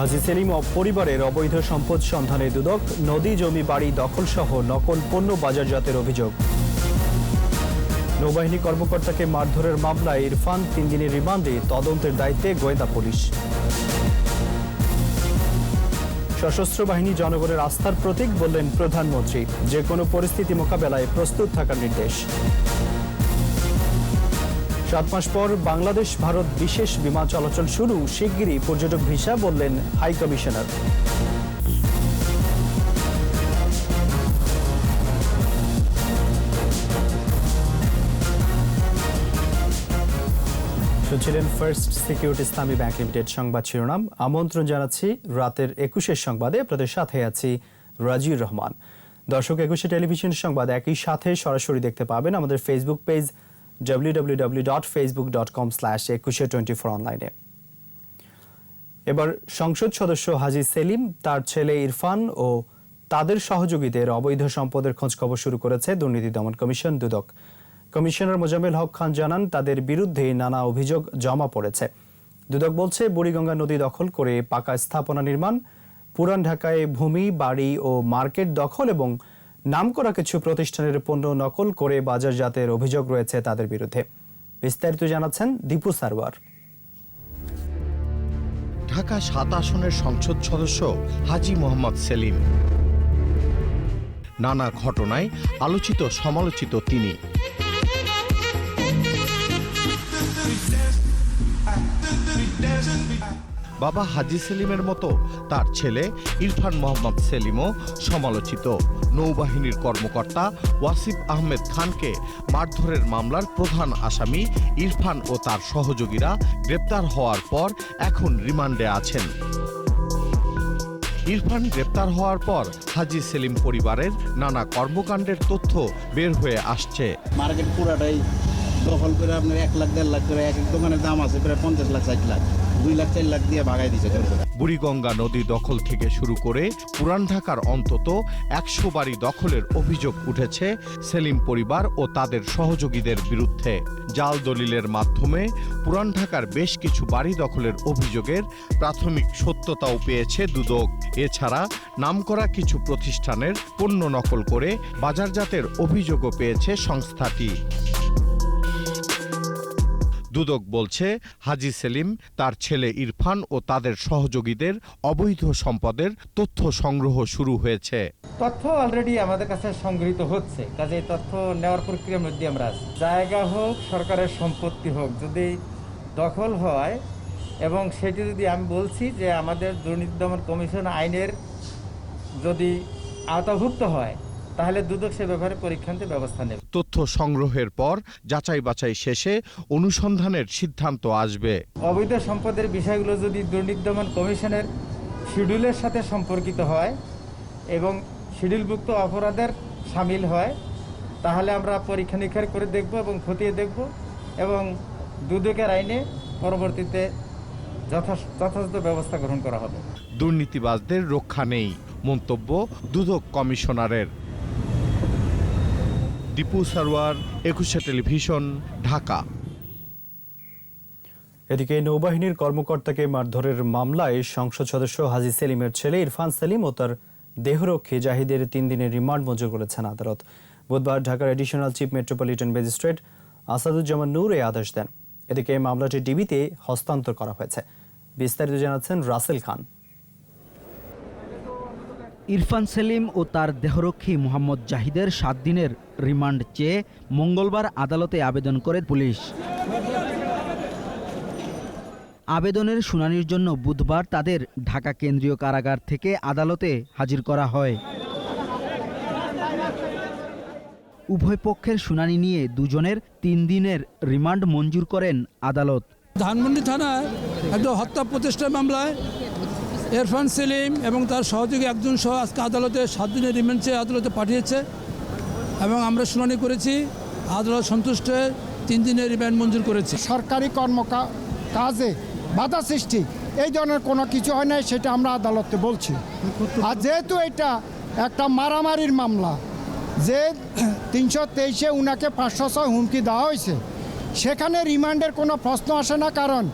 হাজি সেলিম পরিবারের অবৈধ সম্পদ সন্ধানে দুদক, নদী জমি বাড়ি দখলসহ নকল পণ্য বাজারজাতের অভিযোগ। নৌবাহিনী কর্মকর্তাকে মারধরের মামলায় ইরফান তিন দিনের রিমান্ডে তদন্তের দায়িত্বে গোয়েন্দা পুলিশ। সশস্ত্র বাহিনী জনগণের আস্থার প্রতীক বললেন প্রধানমন্ত্রী। যে কোনো পরিস্থিতি মোকাবেলায় প্রস্তুত থাকার নির্দেশ। সাত মাস পর বাংলাদেশ, ভারত বিশেষ বিমান চলাচল শুরু। শিগগিরই পর্যটক ভিসা বললেন হাই কমিশনার। শুনছিলেন first security Islami bank limited সংবাদ শিরোনাম। আমন্ত্রণ জানাচ্ছি রাতের একুশের সংবাদে। আপনাদের সাথে আছি রাজিউর রহমান। দর্শক, একুশে টেলিভিশন সংবাদ একই সাথে সরাসরি দেখতে পাবেন আমাদের Facebook page W com slash Ekushey twenty four অনলাইনে এবার সংসদ সদস্য হাজি সেলিম, তার ছেলে ইরফান ও তাদের সহযোগীদের অবৈধ সম্পদের খোঁজখবর শুরু করেছে দুর্নীতি দমন কমিশন দুদক। কমিশনার মোজাম্মেল হক খান জানান, তাদের বিরুদ্ধে নানা অভিযোগ জমা পড়েছে। দুদক বলছে, বুড়িগঙ্গা নদী দখল করে পাকা স্থাপনা নির্মাণ, পুরান ঢাকায় ভূমি, বাড়ি ও মার্কেট দখল এবং নামকরা কিছু প্রতিষ্ঠানের পণ্য নকল করে বাজারজাতের অভিযোগ রয়েছে তাদের বিরুদ্ধে। বিস্তারিত জানাচ্ছেন দীপু সারওয়ার। ঢাকা সাত আসনের সংসদ সদস্য হাজি মোহাম্মদ সেলিম। নানা ঘটনায় আলোচিত, সমালোচিত তিনি। বাবা হাজি সেলিমের মতো। তার ছেলে ইরফান মোহাম্মদ সেলিমও সমালোচিত। নৌবাহিনীর কর্মকর্তা ওয়াসিফ আহমেদ খানকে মারধরের মামলার প্রধান আসামি ইরফান ও তার সহযোগীরা গ্রেপ্তার হওয়ার পর এখন রিমান্ডে আছেন। ইরফান গ্রেপ্তার হওয়ার পর হাজি সেলিম পরিবারের নানা কর্মকাণ্ডের তথ্য বের হয়ে আসছে। মার্কেট পুরাটাই দখল করে আপনার এক লাখ, দেড় লাখ করে এক এক দোকানের দাম আছে, প্রায় পঞ্চাশ লাখ, ষাট লাখ। দুই লাখ, চার লাখ দিয়ে বুড়িগঙ্গা নদী দখল থেকে শুরু করে পুরান ঢাকার অন্তত একশো বাড়ি দখলের অভিযোগ উঠেছে সেলিম পরিবার ও তাদের সহযোগীদের বিরুদ্ধে। জাল দলিলের মাধ্যমে পুরান ঢাকার বেশ কিছু বাড়ি দখলের অভিযোগের প্রাথমিক সত্যতাও পেয়েছে দুদক। এছাড়া নামকরা কিছু প্রতিষ্ঠানের পণ্য নকল করে বাজারজাতের অভিযোগও পেয়েছে সংস্থাটি। দুদক বলছে, হাজি সেলিম, তার ছেলে ইরফান ও তাদের সহযোগীদের অবৈধ সম্পদের তথ্য সংগ্রহ শুরু হয়েছে। তথ্য অলরেডি আমাদের কাছে সংগৃহীত হচ্ছে। কাজে তথ্য নেওয়ার প্রক্রিয়ার মধ্যে আমরা জায়গা হোক, সরকারের সম্পত্তি হোক, যদি দখল হয়, এবং সেটি যদি আমি বলছি যে আমাদের দুর্নীতি দমন কমিশন আইনের যদি আওতাভুক্ত হয় তাহলে দুদক সে ব্যাপারে পরীক্ষান্তে ব্যবস্থা নেবে। তথ্য সংগ্রহের পর যাচাই বাছাই শেষে অনুসন্ধানের সিদ্ধান্ত আসবে। অবৈধ সম্পদের বিষয়গুলো যদি দুর্নীতি দমন কমিশনের শিডিউলের সাথে সম্পর্কিত হয় এবং শিডিউলভুক্ত অপরাধের সামিল হয় তাহলে আমরা পরীক্ষা নিরীক্ষা করে দেখব এবং খতিয়ে দেখব এবং দুদকের আইনে পরবর্তীতে যথা- যথাযথ ব্যবস্থা গ্রহণ করা হবে। দুর্নীতিবাজদের রক্ষা নেই। মন্তব্য দুদক কমিশনারের। দীপু সারওয়ার একুশে টেলিভিশন, ঢাকা। এদিকে নৌবাহিনীর কর্মকর্তাকে মারধরের মামলায় সংসদ সদস্য হাজি সেলিমের ছেলে ইরফান সেলিম ও তার দেহরক্ষী জাহিদের তিন দিনের রিমান্ড মঞ্জুর করেছেন আদালত। বুধবার ঢাকার additional chief metropolitan magistrate Asaduzzaman Noor এই আদেশ দেন। এদিকে মামলাটি ডিবিতে হস্তান্তর করা হয়েছে। বিস্তারিত জানাচ্ছেন রাসেল খান। ইরফান সেলিম ও তার দেহরক্ষী মোহাম্মদ জাহিদের সাত দিনের রিমান্ড চেয়ে মঙ্গলবার আদালতে আবেদন করে পুলিশ। আবেদনের শুনানির জন্য বুধবার তাদের ঢাকা কেন্দ্রীয় কারাগার থেকে আদালতে হাজির করা হয়। উভয় পক্ষের শুনানি নিয়ে দুজনের তিন দিনের রিমান্ড মঞ্জুর করেন আদালত। ধানমন্ডি থানায় একটা হত্যা প্রতিষ্ঠা মামলায় ইরফান সেলিম এবং তার সহযোগী একজন সহ আজকে আদালতে সাত দিনের রিমান্ড চেয়ে আদালতে পাঠিয়েছে এবং আমরা শুনানি করেছি। আদালত সন্তুষ্ট হয়ে তিন দিনের রিমান্ড মঞ্জুর করেছে। সরকারি কর্ম কাজে বাধা সৃষ্টি, এই ধরনের কোনো কিছু হয় নাই, সেটা আমরা আদালতে বলছি। আর যেহেতু এটা একটা মারামারির মামলা, যে তিনশো তেইশে উনাকে পাঁচশো ছয় হুমকি দেওয়া হয়েছে, সেখানে রিমান্ডের কোনো প্রশ্ন আসে না, কারণ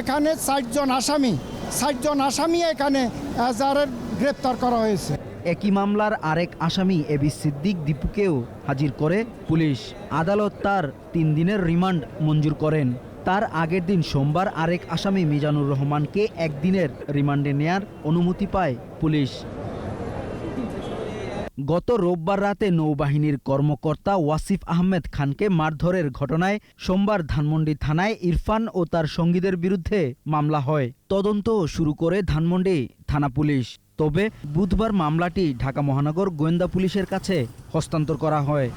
এখানে ষাটজন আসামি ষাটজন আসামি এখানে, এজাহারের গ্রেপ্তার করা হয়েছে। একই মামলার আরেক আসামি এবি সিদ্দিক দীপুকেও হাজির করে পুলিশ। আদালত তার তিন দিনের রিমান্ড মঞ্জুর করেন। তার আগের দিন সোমবার আরেক আসামি মিজানুর রহমানকে একদিনের রিমান্ডে নেয়ার অনুমতি পায় পুলিশ। গত রোববার রাতে নৌবাহিনীর কর্মকর্তা ওয়াসিফ আহমেদ খানকে মারধরের ঘটনায় সোমবার ধানমন্ডি থানায় ইরফান ও তার সঙ্গীদের বিরুদ্ধে মামলা হয়। তদন্ত শুরু করে ধানমন্ডি থানা পুলিশ। তবে বুধবার মামলাটি ঢাকা মহানগর গোয়েন্দা পুলিশের কাছে হস্তান্তর করা হয়।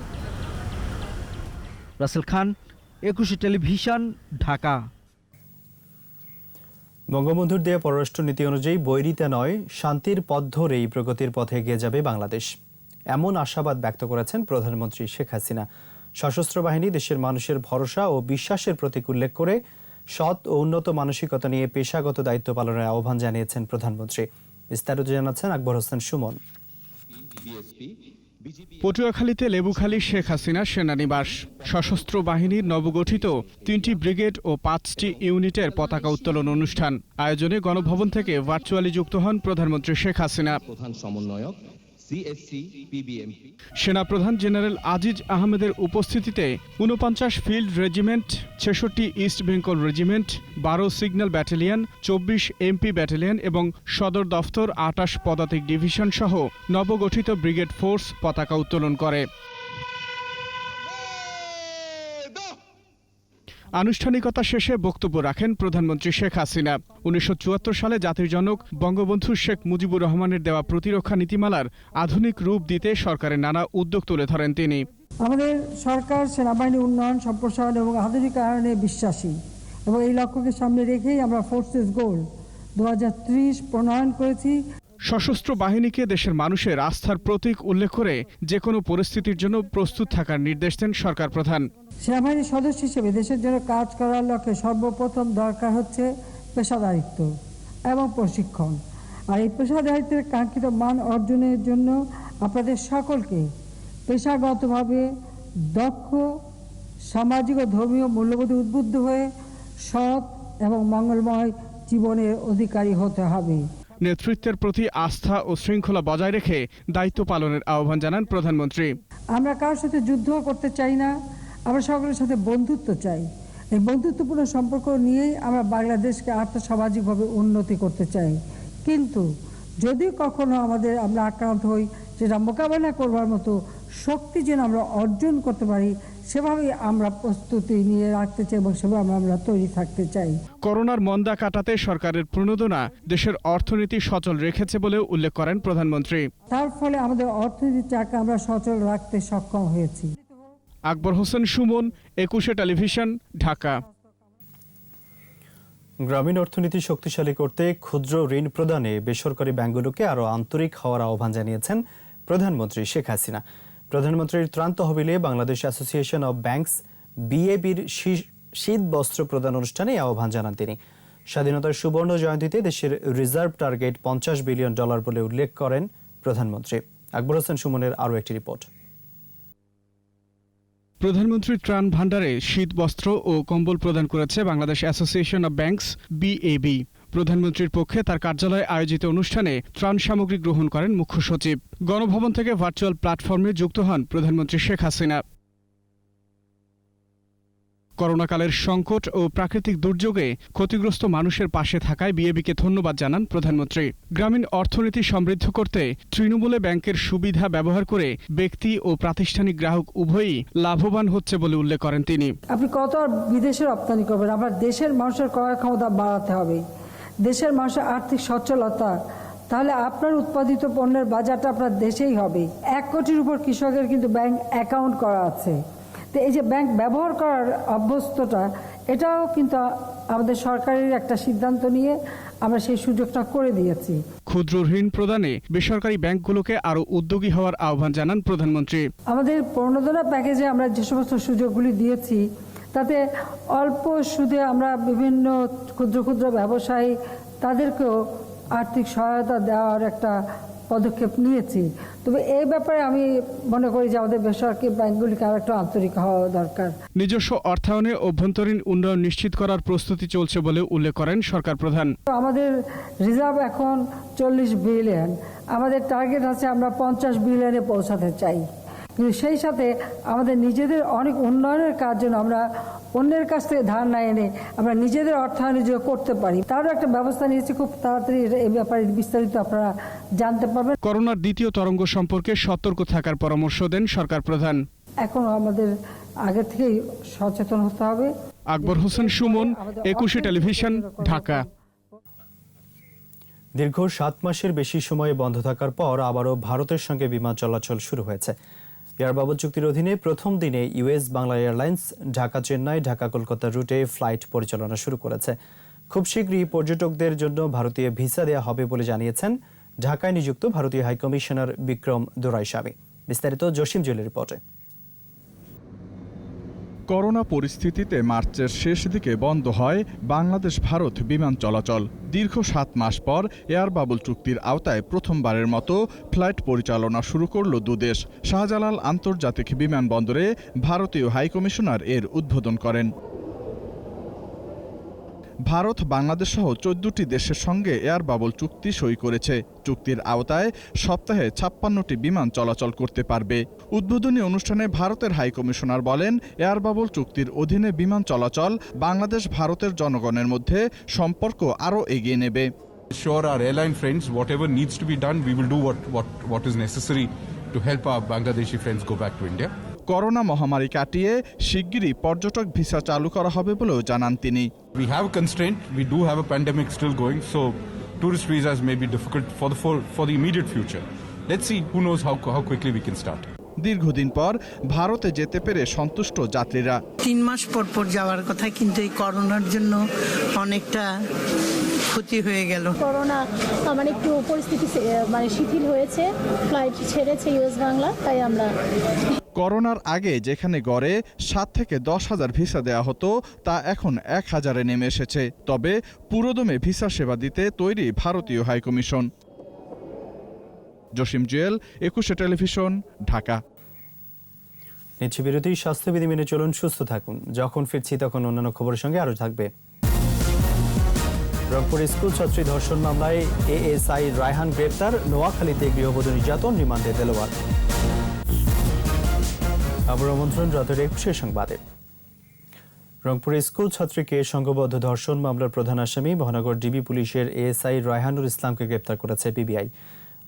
রাসেল খান, একুশে টেলিভিশন, ঢাকা। বঙ্গবন্ধুর দেয়া পররাষ্ট্র নীতি অনুযায়ী বৈরিতা নয়, শান্তির পথ ধরেই প্রগতির পথে এগিয়ে যাবে বাংলাদেশ। এমন আশাবাদ ব্যক্ত করেছেন প্রধানমন্ত্রী শেখ হাসিনা। সশস্ত্র বাহিনী দেশের মানুষের ভরসা ও বিশ্বাসের প্রতীক উল্লেখ করে সৎ ও উন্নত মানসিকতা নিয়ে পেশাগত দায়িত্ব পালনের আহ্বান জানিয়েছেন প্রধানমন্ত্রী। বিস্তারিত জানাচ্ছেন আকবর হোসেন সুমন। পটুয়াখালীতে লেবুখালী শেখ হাসিনা সেনানিবাস। সশস্ত্র বাহিনীর নবগঠিত তিনটি ব্রিগেড ও পাঁচটি ইউনিটের পতাকা উত্তোলন অনুষ্ঠান। আয়োজনে গণভবন থেকে ভার্চুয়ালি যুক্ত হন প্রধানমন্ত্রী শেখ হাসিনা। প্রধান সমন্বয়ক সেনাপ্রধান জেনারেল আজিজ আহমেদের উপস্থিতিতে ঊনপঞ্চাশ ফিল্ড রেজিমেন্ট, ছেষট্টি ইস্ট বেঙ্গল রেজিমেন্ট, বারো সিগন্যাল ব্যাটালিয়ন, চব্বিশ এমপি ব্যাটালিয়ন এবং সদর দফতর আটাশ পদাতিক ডিভিশন সহ নবগঠিত ব্রিগেড ফোর্স পতাকা উত্তোলন করে। আনুষ্ঠানিকতা শেষে বক্তব্য রাখেন প্রধানমন্ত্রী শেখ হাসিনা। উনিশশো চুয়াত্তর সালে জাতির জনক বঙ্গবন্ধু শেখ মুজিবুর রহমানের দেওয়া প্রতিরক্ষা নীতিমালার আধুনিক রূপ দিতে সরকারের নানা উদ্যোগ তুলে ধরেন তিনি। আমাদের সরকার, সেনাবাহিনী, উন্নয়ন, সম্প্রসারণ এবং আধুনিকায়নে বিশ্বাসী এবং এই লক্ষ্যকে সামনে রেখেই আমরা ফোর্সেস গোল দু প্রণয়ন করেছি। সশস্ত্র বাহিনীকে দেশের মানুষের আস্থার প্রতীক উল্লেখ করে যে কোনো পরিস্থিতির জন্য প্রস্তুত থাকার নির্দেশ দেন সরকার প্রধান। সেনাবাহিনীর সদস্য হিসেবে দেশের জন্য কাজ করার লক্ষ্যে সর্বপ্রথম দরকার হচ্ছে পেশাদারিত্ব এবং প্রশিক্ষণ। আর এই পেশাদারিত্বের কাঙ্ক্ষিত মান অর্জনের জন্য আপনাদের সকলকে পেশাগতভাবে দক্ষ, সামাজিক ও ধর্মীয় মূল্যবোধে উদ্বুদ্ধ হয়ে সৎ এবং মঙ্গলময় জীবনের অধিকারী হতে হবে। নেতৃত্বের প্রতি আস্থা ও শৃঙ্খলা বজায় রেখে দায়িত্ব পালনের আহ্বান জানান প্রধানমন্ত্রী। আমরা কারোর সাথে যুদ্ধ করতে চাই না, আমরা সকলের সাথে বন্ধুত্ব চাই। এই বন্ধুত্বপূর্ণ সম্পর্ক নিয়েই আমরা বাংলাদেশকে আর্থসামাজিকভাবে উন্নতি করতে চাই। কিন্তু যদি কখনো আমাদের আমরা আক্রান্ত হই, যেটা মোকাবেলা করবার মতো শক্তি যেন আমরা অর্জন করতে পারি সেভাবেই আমরা প্রস্তুতি নিয়ে রাখতে চাই এবং সেভাবে আমরা তৈরি থাকতে চাই। করোনার মন্দা কাটাতে সরকারের প্রণোদনা দেশের অর্থনীতি সচল রেখেছে বলেও উল্লেখ করেন প্রধানমন্ত্রী। তার ফলে আমাদের অর্থনীতির চাকা আমরা সচল রাখতে সক্ষম হয়েছি। আকবর হোসেন সুমন একুশে টেলিভিশন ঢাকা। গ্রামীণ অর্থনীতি শক্তিশালী করতে ক্ষুদ্র ঋণ প্রদানে বেসরকারি ব্যাংকগুলোকে আরও আন্তরিক হওয়ার আহ্বান জানিয়েছেন প্রধানমন্ত্রী শেখ হাসিনা। প্রধানমন্ত্রীর ত্রাণ তহবিলে বাংলাদেশ অ্যাসোসিয়েশন অব ব্যাংকস বিএবির শীত বস্ত্র প্রদান অনুষ্ঠানে আহ্বান জানান তিনি। স্বাধীনতার সুবর্ণ জয়ন্তীতে দেশের রিজার্ভ টার্গেট পঞ্চাশ বিলিয়ন ডলার বলে উল্লেখ করেন প্রধানমন্ত্রী। আকবর হোসেন সুমনের আরও একটি রিপোর্ট। প্রধানমন্ত্রী ত্রাণ ভাণ্ডারে শীত বস্ত্র ও কম্বল প্রদান করেছে Bangladesh association of banks BAB. প্রধানমন্ত্রীর পক্ষে তার কার্যালয়ে আয়োজিত অনুষ্ঠানে ত্রাণ সামগ্রী গ্রহণ করেন মুখ্য সচিব। গণভবন থেকে ভার্চুয়াল প্ল্যাটফর্মে যুক্ত হন প্রধানমন্ত্রী শেখ হাসিনা। করোনাকালের সংকট ও প্রাকৃতিক দুর্যোগে ক্ষতিগ্রস্ত মানুষের পাশে থাকায় বিএবিকে ধন্যবাদ জানান প্রধানমন্ত্রী। গ্রামীণ অর্থনীতি সমৃদ্ধ করতে তৃণমূলে ব্যাংকের সুবিধা ব্যবহার করে ব্যক্তি ও প্রাতিষ্ঠানিক গ্রাহক উভয়ই লাভবান হচ্ছে বলে উল্লেখ করেন তিনি। আপনি কত বিদেশে রপ্তানি করবেন? আপনার দেশের মানুষের ক্রয় ক্ষমতা বাড়াতে হবে। দেশের মানুষের আর্থিক সচ্ছলতা তাহলে আপনার উৎপাদিত পণ্যের বাজারটা আপনার দেশেই হবে। এক কোটির উপর কৃষকের কিন্তু ব্যাংক অ্যাকাউন্ট করা আছে। তো এই যে ব্যাংক ব্যবহার করার অভ্যস্তটা এটাও কিন্তু আমাদের সরকারের একটা সিদ্ধান্ত নিয়ে আমরা সেই সুযোগটা করে দিয়েছি। ক্ষুদ্র ঋণ প্রদানে বেসরকারি ব্যাংকগুলোকে আরও উদ্যোগী হওয়ার আহ্বান জানান প্রধানমন্ত্রী। আমাদের প্রণোদনা প্যাকেজে আমরা যে সমস্ত সুযোগগুলি দিয়েছি তাতে অল্প সুদে আমরা বিভিন্ন ক্ষুদ্র ক্ষুদ্র ব্যবসায়ী তাদেরকেও আর্থিক সহায়তা দেওয়ার একটা পদক্ষেপ নিয়েছি। তবে এই ব্যাপারে আমি মনে করি যে আমাদের বেসরকারি ব্যাংকগুলিকে আর একটু আন্তরিক হওয়া দরকার। নিজস্ব অর্থায়নে অভ্যন্তরীণ উন্নয়ন নিশ্চিত করার প্রস্তুতি চলছে বলে উল্লেখ করেন সরকার প্রধান। তো আমাদের রিজার্ভ এখন চল্লিশ বিলিয়ন। আমাদের টার্গেট আছে আমরা পঞ্চাশ বিলিয়নে পৌঁছাতে চাই। কিন্তু সেই সাথে আমাদের নিজেদের অনেক উন্নয়নের কাজ জন্য আমরা অন্যের কাছ থেকে ধার না এনে আমরা নিজেদের অর্থায়নে যে করতে পারি। তারও একটা ব্যবস্থা নিয়েছি খুব তাড়াতাড়ি এই ব্যাপারে বিস্তারিত আপনারা জানতে পারবেন। করোনার দ্বিতীয় তরঙ্গ সম্পর্কে সতর্ক থাকার পরামর্শ দেন সরকার প্রধান। এখন আমাদের আগে থেকেই সচেতন হতে হবে। আকবর হোসেন সুমন একুশে টেলিভিশন ঢাকা। দীর্ঘ সাত মাসের বেশি সময় বন্ধ থাকার পর আবারও ভারতের সঙ্গে বিমান চলাচল শুরু হয়েছে। এয়ার চুক্তির অধীনে প্রথম দিনে ইউএস বাংলা এয়ারলাইন্স ঢাকা চেন্নাই, ঢাকা কলকাতা রুটে ফ্লাইট পরিচালনা শুরু করেছে। খুব শীঘ্রই পর্যটকদের জন্য ভারতীয় ভিসা দেওয়া হবে বলে জানিয়েছেন ঢাকায় নিযুক্ত ভারতীয় হাইকমিশনার বিক্রম দোরাইস্বামী। বিস্তারিত জসিম জুয়েলের রিপোর্টে। করোনা পরিস্থিতিতে মার্চের শেষ দিকে বন্ধ হয় বাংলাদেশ ভারত বিমান চলাচল। দীর্ঘ সাত মাস পর এয়ার বাবুল চুক্তির আওতায় প্রথমবারের মতো ফ্লাইট পরিচালনা শুরু করল দুদেশ। শাহজালাল আন্তর্জাতিক বিমানবন্দরে ভারতীয় হাইকমিশনার এর উদ্বোধন করেন। ভারত বাংলাদেশ সহ চোদ্দটি দেশের সঙ্গে এয়ার বাবল চুক্তি সই করেছে। চুক্তির আওতায় সপ্তাহে ছাপ্পান্নটি বিমান চলাচল করতে পারবে। উদ্বোধনী অনুষ্ঠানে ভারতের হাইকমিশনার বলেন এয়ার বাবল চুক্তির অধীনে বিমান চলাচল বাংলাদেশ ভারতের জনগণের মধ্যে সম্পর্ক আরও এগিয়ে নেবে। Sure our airline friends, whatever needs to be done, we will do what, what, what is necessary to help our Bangladeshi friends go back to India. Corona মহামারী কাটিয়ে শিগগিরই পর্যটক ভিসা চালু করা হবে বলেও জানান তিনি। We have constraint we do have a pandemic still going so tourist visas may be difficult for the for for the immediate future let's see knows how how quickly we can start দীর্ঘদিন পর ভারতে যেতে পেরে সন্তুষ্ট যাত্রীরা। তিন মাস পর পর যাওয়ার কথা কিন্তু এই করোনার জন্য অনেকটা ক্ষতি হয়ে গেল। করোনা আমার মানে একটু পরিস্থিতি মানে শিথিল হয়েছে ফ্লাইট ছেড়েছে ইউএস বাংলা তাই আমরা করোনার আগে যেখানে গড়ে সাত থেকে দশ হাজার ভিসা দেওয়া হতো, তা এখন এক হাজারে নেমে এসেছে। তবে পুরোদমে ভিসা সেবা দিতে তৈরি ভারতীয় হাইকমিশন। জসিম জুয়েল, একুশে টেলিভিশন, ঢাকা। নিচ্ছি বিরতি, স্বাস্থ্যবিধি মেনে চলুন, সুস্থ থাকুন। যখন ফিরছি তখন অন্যান্য খবরের সঙ্গে আরও থাকবে। রংপুর স্কুল ছাত্রী ধর্ষণ মামলায় এএসআই রায়হান গ্রেপ্তার, নোয়াখালীতে গৃহবধূ নির্যাতন, রিমান্ডে দেলোয়ার। রংপুরে স্কুল ছাত্রীকে সংঘবদ্ধ ধর্ষণ মামলার প্রধান আসামি, মহানগর ডিবি পুলিশের এএসআই রায়হানুর ইসলামকে গ্রেপ্তার করেছে পিবিআই।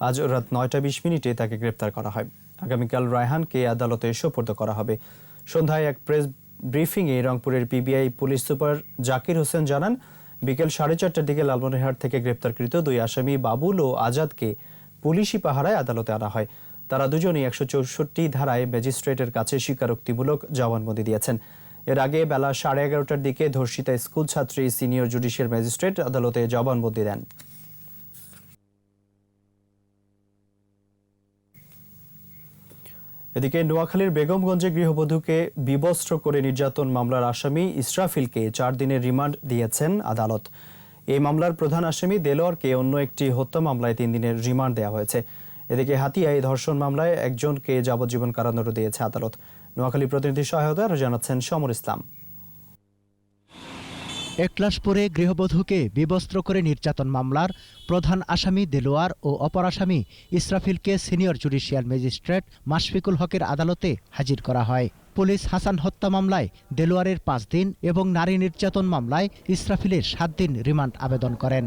আজ রাত নয়টা বিশ মিনিটে তাকে গ্রেপ্তার করা হয়। আগামীকাল রায়হানকে আদালতে সোপর্দ করা হবে। সন্ধ্যায় এক প্রেস ব্রিফিংয়ে রংপুরের PBI police super Zakir Hossain জানান, বিকেল সাড়ে চারটার দিকে লালমনিরহাট থেকে গ্রেপ্তারকৃত দুই আসামি বাবুল ও আজাদকে পুলিশি পাহারায় আদালতে আনা হয়। তারা দুজনই একশো চৌষট্টি ধারায় ম্যাজিস্ট্রেটের কাছে স্বীকারোক্তিমূলক জবানবন্দি দিয়েছেন। এর আগে বেলা সাড়ে এগারোটার দিকে ধর্ষিতা স্কুল ছাত্রী সিনিয়র জুডিশিয়াল ম্যাজিস্ট্রেট আদালতে জবানবন্দি দেন। এদিকে নোয়াখালীর বেগমগঞ্জে গৃহবধূকে বিবস্ত্র করে নির্যাতন মামলার আসামি ইসরাফিলকে চার দিনের রিমান্ড দিয়েছেন আদালত। এই মামলার প্রধান আসামি দেলোয়ারকে অন্য একটি হত্যা মামলায় তিন দিনের রিমান্ড দেওয়া হয়েছে। এদিকে হাতিয়ায় ধর্ষণ মামলায় একজনকে যাবজ্জীবন কারাদণ্ড দিয়েছে আদালত। নোয়াখালী প্রতিনিধি সহায়তা আরও জানাচ্ছেন সমর ইসলাম। একলাসপুরে গৃহবধূকে বিবস্ত্র করে নির্যাতন মামলার প্রধান আসামি দেলোয়ার ও অপর আসামি ইসরাফিলকে সিনিয়র জুডিশিয়াল ম্যাজিস্ট্রেট মাশফিকুল হকের আদালতে হাজির করা হয়। পুলিশ হাসান হত্যা মামলায় দেলোয়ারের পাঁচ দিন এবং নারী নির্যাতন মামলায় ইসরাফিলের সাত দিন রিমান্ড আবেদন করেন।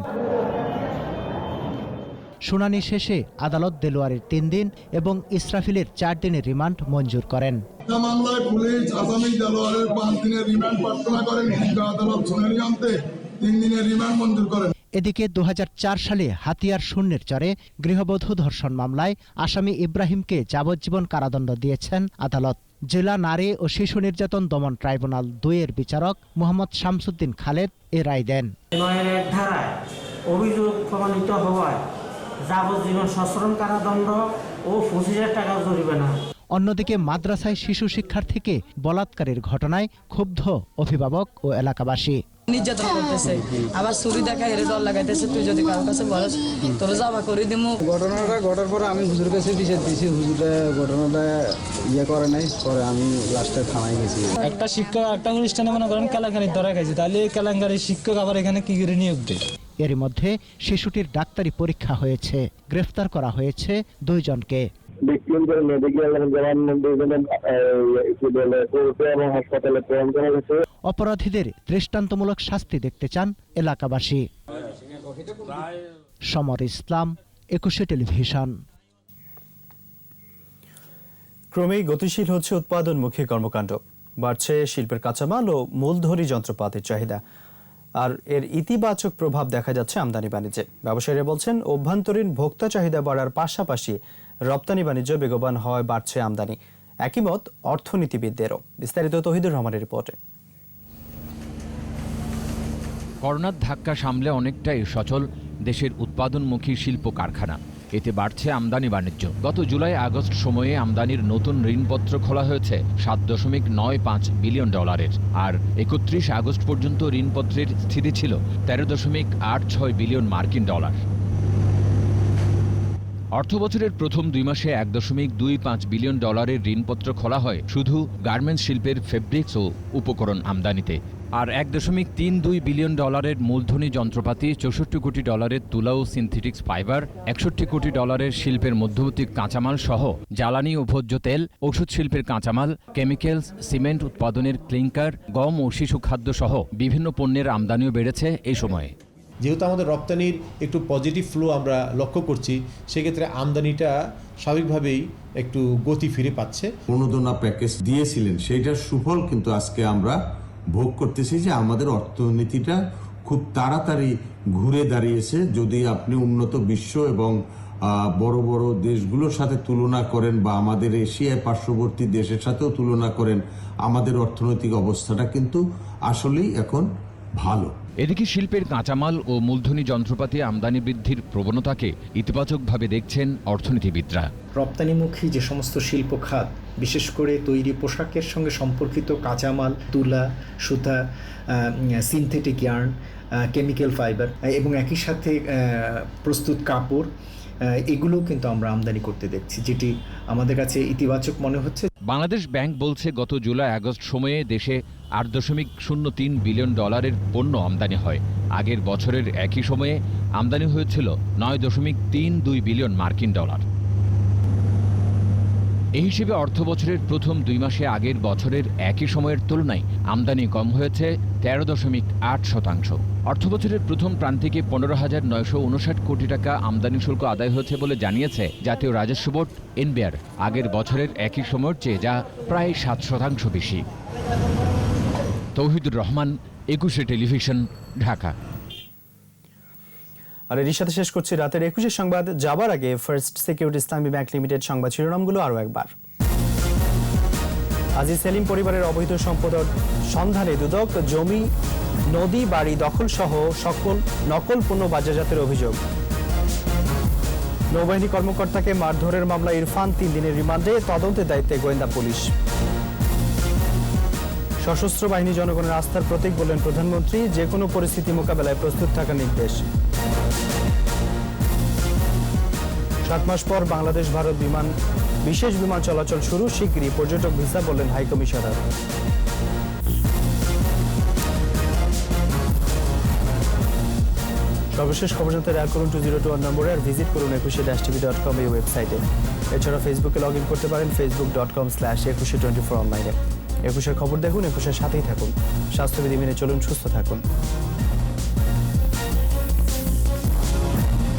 শুনানি শেষে আদালত দেলোয়ারের তিন দিন এবং ইসরাফিলের চার দিনের রিমান্ড মঞ্জুর করেন। মামলায় পুলিশ আসামি দেলোয়ারের পাঁচ দিনের রিমান্ড প্রার্থনা করেন কিন্তু আদালত শুনানি আনতে তিন দিনের রিমান্ড মঞ্জুর করেন এদিকে দু হাজার চার সালে হাতিয়ার শূন্যের চরে গৃহবধূ ধর্ষণ মামলায় আসামি ইব্রাহিমকে যাবজ্জীবন কারাদণ্ড দিয়েছেন আদালত। জেলা নারী ও শিশু নির্যাতন দমন ট্রাইব্যুনাল দুইয়ের বিচারক মোহাম্মদ শামসুদ্দিন খালেদ এ রায় দেন। অভিযোগ প্রমাণিত হওয়ায় যাবজ্জীবন সশ্রম কারাদণ্ড ও পঁচিশ হাজার টাকা জরিমানা অন্যদিকে মাদ্রাসায় শিশু শিক্ষার্থীকে বলাৎকারের ঘটনায় ক্ষুব্ধ অভিভাবক ও এলাকাবাসী। নির্যাতন করতেছে। আবার ছুরি দেখা হেরে ডর লাগাইতেছে তুই যদি কারোর কাছে বলস তোর যাবা করে দিমু। ঘটনাটা ঘটার পরে আমি হুজুর কাছে বিচার দিয়েছি হুজুরে ঘটনাটা ইয়ে করে নাই পরে আমি লাস্টে থানায় গেছি। একটা শিক্ষক একটা অনুষ্ঠানে মনে করেন কেলেঙ্কারি ধরা গেছে তাহলে কেলেঙ্কারি শিক্ষক আবার এখানে কি করে নিয়োগ দেয়? এর মধ্যে শিশুটির ডাক্তারি পরীক্ষা হয়েছে। গ্রেফতার করা হয়েছে দুইজনকে। মেডিকেল এবং হাসপাতালে প্রেরণ করা অপরাধীদের দৃষ্টান্তমূলক শাস্তি দেখতে চান এলাকাবাসী। সমর ইসলাম একুশে টেলিভিশন। ক্রমেই গতিশীল হচ্ছে উৎপাদনমুখী কর্মকাণ্ড। বাড়ছে শিল্পের কাঁচামাল ও মূলধনী যন্ত্রপাতির চাহিদা। আর এর ইতিবাচক প্রভাব দেখা যাচ্ছে আমদানি বাণিজ্যে। ব্যবসায়ীরা বলছেন, অভ্যন্তরীণ ভোক্তা চাহিদা বাড়ার পাশাপাশি রপ্তানি বাণিজ্য বেগবান হওয়ায় বাড়ছে আমদানি। একই মত অর্থনীতিবিদদেরও। বিস্তারিত তহিদুর রহমানের রিপোর্টে। করোনার ধাক্কা সামলে অনেকটাই সচল দেশের উৎপাদনমুখী শিল্প কারখানা এতে বাড়ছে আমদানি বাণিজ্য। গত জুলাই, আগস্ট সময়ে আমদানির নতুন ঋণপত্র খোলা হয়েছে সাত দশমিক নয় পাঁচ বিলিয়ন ডলারের। আর একত্রিশ আগস্ট পর্যন্ত ঋণপত্রের স্থিতি ছিল তেরো দশমিক আট ছয় বিলিয়ন মার্কিন ডলার। অর্থ বছরের প্রথম দুই মাসে এক দশমিক দুই পাঁচ বিলিয়ন ডলারের ঋণপত্র খোলা হয় শুধু গার্মেন্টস শিল্পের ফেব্রিক্স ও উপকরণ আমদানিতে। আর এক দশমিক তিন দুই বিলিয়ন ডলারের মূলধনী যন্ত্রপাতি চৌষট্টি কোটি ডলারের তুলা ও সিনথেটিক্স ফাইবার একষট্টি কোটি ডলারের শিল্পের মধ্যবর্তী কাঁচামাল সহ জ্বালানি ও ভোজ্য তেল ওষুধ শিল্পের কাঁচামাল কেমিক্যালস সিমেন্ট উৎপাদনের ক্লিংকার গম ও শিশু খাদ্য সহ বিভিন্ন পণ্যের আমদানিও বেড়েছে এই সময়ে। যেহেতু আমাদের রপ্তানির একটু পজিটিভ ফ্লো আমরা লক্ষ্য করছি সেক্ষেত্রে আমদানিটা স্বাভাবিকভাবেই একটু গতি ফিরে পাচ্ছে। প্রণোদনা প্যাকেজ দিয়েছিলেন সেইটার সুফল কিন্তু আজকে আমরা ভোগ করতেছি যে আমাদের অর্থনীতিটা খুব তাড়াতাড়ি ঘুরে দাঁড়িয়েছে। যদি আপনি উন্নত বিশ্ব এবং বড় বড় দেশগুলোর সাথে তুলনা করেন বা আমাদের এশিয়ায় পার্শ্ববর্তী দেশের সাথেও তুলনা করেন, আমাদের অর্থনৈতিক অবস্থাটা কিন্তু আসলেই এখন ভালো। এদিকে শিল্পের কাঁচামাল ও মূলধনী যন্ত্রপাতি আমদানি বৃদ্ধির প্রবণতাকে ইতিবাচকভাবে দেখছেন অর্থনীতিবিদরা। রপ্তানিমুখী যে সমস্ত শিল্প খাত বিশেষ করে তৈরি পোশাকের সঙ্গে সম্পর্কিত কাঁচামাল তুলা সুতা সিনথেটিক ইয়ার্ন কেমিক্যাল ফাইবার এবং একই সাথে প্রস্তুত কাপড় আহ, এগুলোও কিন্তু আমরা আমদানি করতে দেখছি যেটি আমাদের কাছে ইতিবাচক মনে হচ্ছে। বাংলাদেশ ব্যাংক বলছে গত জুলাই আগস্ট সময়ে দেশে আট দশমিক শূন্য তিন বিলিয়ন ডলারের পণ্য আমদানি হয়। আগের বছরের একই সময়ে আমদানি হয়েছিল নয় দশমিক তিন দুই বিলিয়ন মার্কিন ডলার। এই হিসেবে অর্থ বছরের প্রথম দুই মাসে আগের বছরের একই সময়ের তুলনায় আমদানি কম হয়েছে তেরো দশমিক আট শতাংশ। অর্থ বছরের প্রথম প্রান্তিকে পনেরো হাজার নয়শো উনষাট কোটি টাকা আমদানি শুল্ক আদায় হয়েছে বলে জানিয়েছে জাতীয় রাজস্ব বোর্ড, এনবিআর। আগের বছরের একই সময়ের চেয়ে যা প্রায় সাত শতাংশ বেশি। তৌহিদুর রহমান, একুশে টেলিভিশন, ঢাকা। আর এর সাথে শেষ করছি রাতের একুশের সংবাদ। যাবার আগে first security Islami bank limited সংবাদ শিরোনামগুলো আরও একবার। আজি সেলিম পরিবারের অবৈধ সম্পদ সন্ধানে দুদক, জমি, নদী, বাড়ি দখল সহ সকল নকল পণ্য বাজারজাতের অভিযোগ। নৌবাহিনী কর্মকর্তাকে মারধরের মামলা ইরফান তিন দিনের রিমান্ডে তদন্তের দায়িত্বে গোয়েন্দা পুলিশ। সশস্ত্র বাহিনী জনগণের আস্থার প্রতীক বললেন প্রধানমন্ত্রী যে কোনো পরিস্থিতি মোকাবেলায় প্রস্তুত থাকার নির্দেশ। সাত মাস পর বাংলাদেশ, ভারত বিমান, বিশেষ বিমান চলাচল শুরু, শিগগিরই পর্যটক ভিসা বললেন হাইকমিশনার সর্বশেষ খবর জানতে ডায়াল করুন টু জিরো টু ওয়ান নম্বরে আর ভিজিট করুন একুশে ড্যাশ টিভি ডট কম এই ওয়েবসাইটে এছাড়া ফেসবুকে লগ ইন করতে পারেন Facebook dot com slash Ekushey twenty four অনলাইনে একুশের খবর দেখুন একুশের সাথেই থাকুন। স্বাস্থ্যবিধি মেনে চলুন সুস্থ থাকুন।